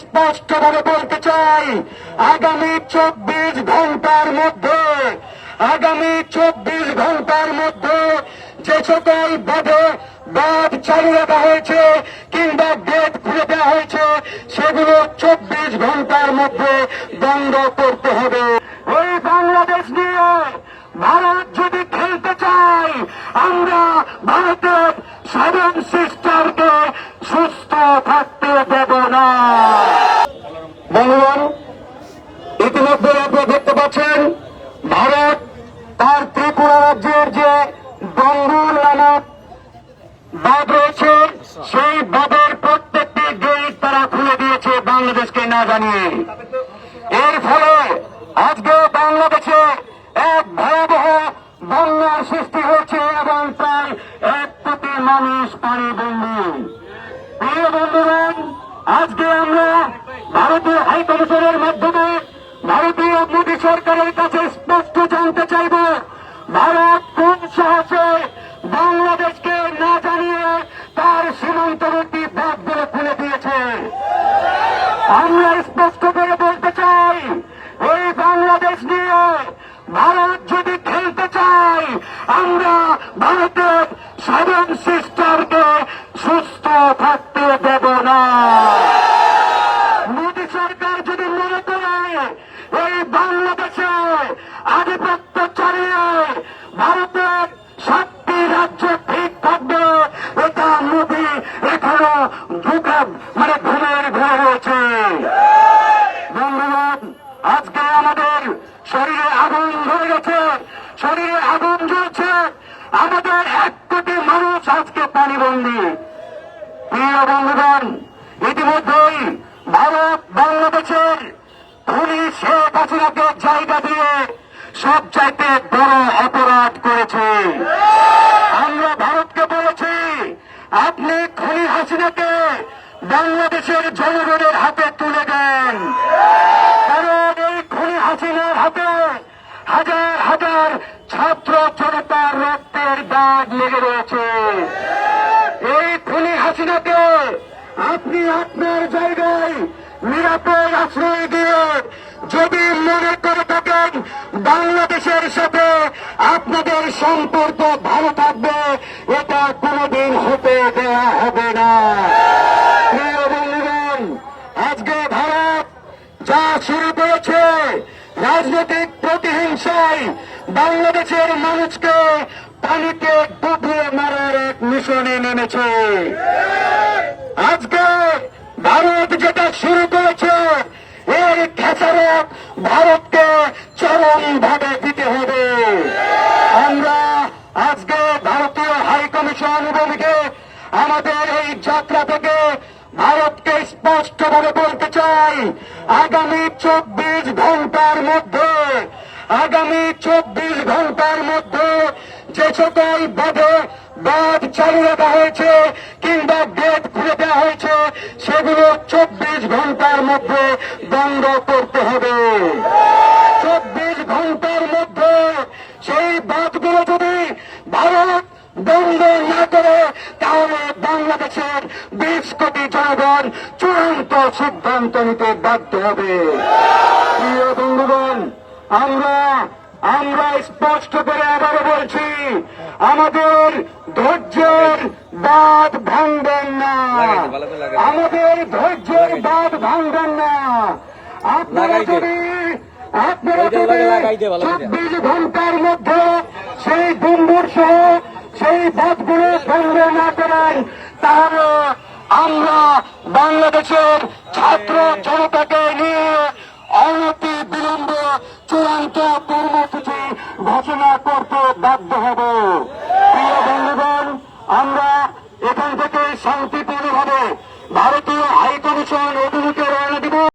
স্পষ্ট ভাবে বলতে চাই, আগামী চব্বিশ ঘণ্টার মধ্যে, আগামী চব্বিশ ঘণ্টার মধ্যে যে সকল বাধে বাদ চালু রাখা হয়েছে কিংবা গেট খুলে দেওয়া হয়েছে, সেগুলো চব্বিশ ঘণ্টার মধ্যে বন্ধ করতে হবে। এই বাংলাদেশ নিয়ে ভারত যদি খেলতে চায়, আমরা ভারতের সেভেন সিস্টারকে সুস্থ থাকতে দেব না। বন্ধুগণ, ইতিমধ্যে আপনারা দেখতে পাচ্ছেন, ভারত তার ত্রিপুরা রাজ্যের যে বঙ্গুর নামক বাঁধ রয়েছে, সেই বাঁধের প্রত্যেকটি গেট তারা খুলে দিয়েছে বাংলাদেশকে না জানিয়ে। এর ফলে আজকে বাংলাদেশে এক ভয়াবহ বন্যার সৃষ্টি হয়েছে এবং প্রায় এক কোটি মানুষ পানি প্রিয় বন্ধুগণ আজকে আমরা ভারতীয় হাইকমিশনের মাধ্যমে ভারতীয় মোদী সরকারের কাছে স্পষ্ট জানতে চাইব, ভারত কোন সাহসে বাংলাদেশকে না জানিয়ে তার সীমান্তবর্তী বাঁধগুলো খুলে দিয়েছে। আমরা স্পষ্ট করে বলতে চাই, এই বাংলাদেশ নিয়ে ভারত যদি খেলতে চায়, আমরা ভারতের সেভেন সিস্টারকে সুস্থ থাকতে দেব না। মোদী সরকার যদি মনে করে এই বাংলাদেশে আধিপত্য চালিয়ে ভারতের সাতটি রাজ্য ঠিক থাকবে, এটা মোদী এখনও ঢুকে মানে ঘুমের ঘরে রয়েছে। বন্ধুগণ, আজকে আমাদের শরীরে আগুন ধরে গেছে, শরীরে আগুন জ্বলছে। আমাদের এক কোটি মানুষ আজকে পানিবন্দী প্রিয় বন্ধুগণ, ইতিমধ্যেই ভারত, বাংলাদেশের ধনী শেখ হাসিনাকে জায়গা দিয়ে সব চাইতে বড় অপরাধ করেছে। আমরা ভারতকে বলেছি, আপনি খনি হাসিনাকে বাংলাদেশের জনগণের লেগে রয়েছে। এই খুনি হাসিনাকে আপনি আপনার জায়গায় নিরাপদ আশ্রয় দিয়ে যদি মনে করে থাকেন বাংলাদেশের সাথে আপনাদের সম্পর্ক ভালো থাকবে, এটা কোনোদিন হতে দেওয়া হবে না। প্রিয় বন্ধুগণ, আজকে ভারত যা শুরু করেছে, রাজনৈতিক প্রতিহিংসায় বাংলাদেশের মানুষকে পানিতে ডুবিয়ে মারার এক মিশনে নেমেছে। আজকে ভারত যেটা শুরু করেছে, এর খেসারত ভারতকে চরম ভাবে দিতে হবে। আমরা আজকে ভারতীয় হাই কমিশন ভূমিকে আমাদের এই যাত্রা থেকে ভারতকে স্পষ্ট ভাবে বলতে চাই, আগামী চব্বিশ ঘণ্টার মধ্যে, আগামী চব্বিশ ঘণ্টার মধ্যে যে সকল বাধে বাঁধ চালু রাখা হয়েছে কিংবা গেট খুলে দেওয়া হয়েছে, সেগুলো চব্বিশ ঘণ্টার মধ্যে বন্ধ করতে হবে। চব্বিশ ঘণ্টার মধ্যে সেই বাঁধগুলো যদি ভারত বন্ধ না করে, তাহলে বাংলাদেশের বিশ কোটি জনগণ চূড়ান্ত সিদ্ধান্ত নিতে বাধ্য হবে। প্রিয় বন্ধুগণ, আমরা আমরা স্পষ্ট করে আবারও বলছি আমাদের ধৈর্যের বাদ ভাঙবেন না। আমাদের ধৈর্যের বাদ ভাঙবেন না আপনারা যদি আপনারা যদি। চব্বিশ ঘণ্টার মধ্যে সেই ডুম্বুর সহ সেই বাদগুলো বন্ধ না করেন তাহলে আমরা বাংলাদেশের ছাত্র জনতাকে নিয়ে অনতি বিলম্বে চূড়ান্ত কর্মসূচি ঘোষণা করতে বাধ্য হব। প্রিয় বন্ধুগণ আমরা এখান থেকে শান্তিপূর্ণভাবে ভারতীয় হাইকমিশন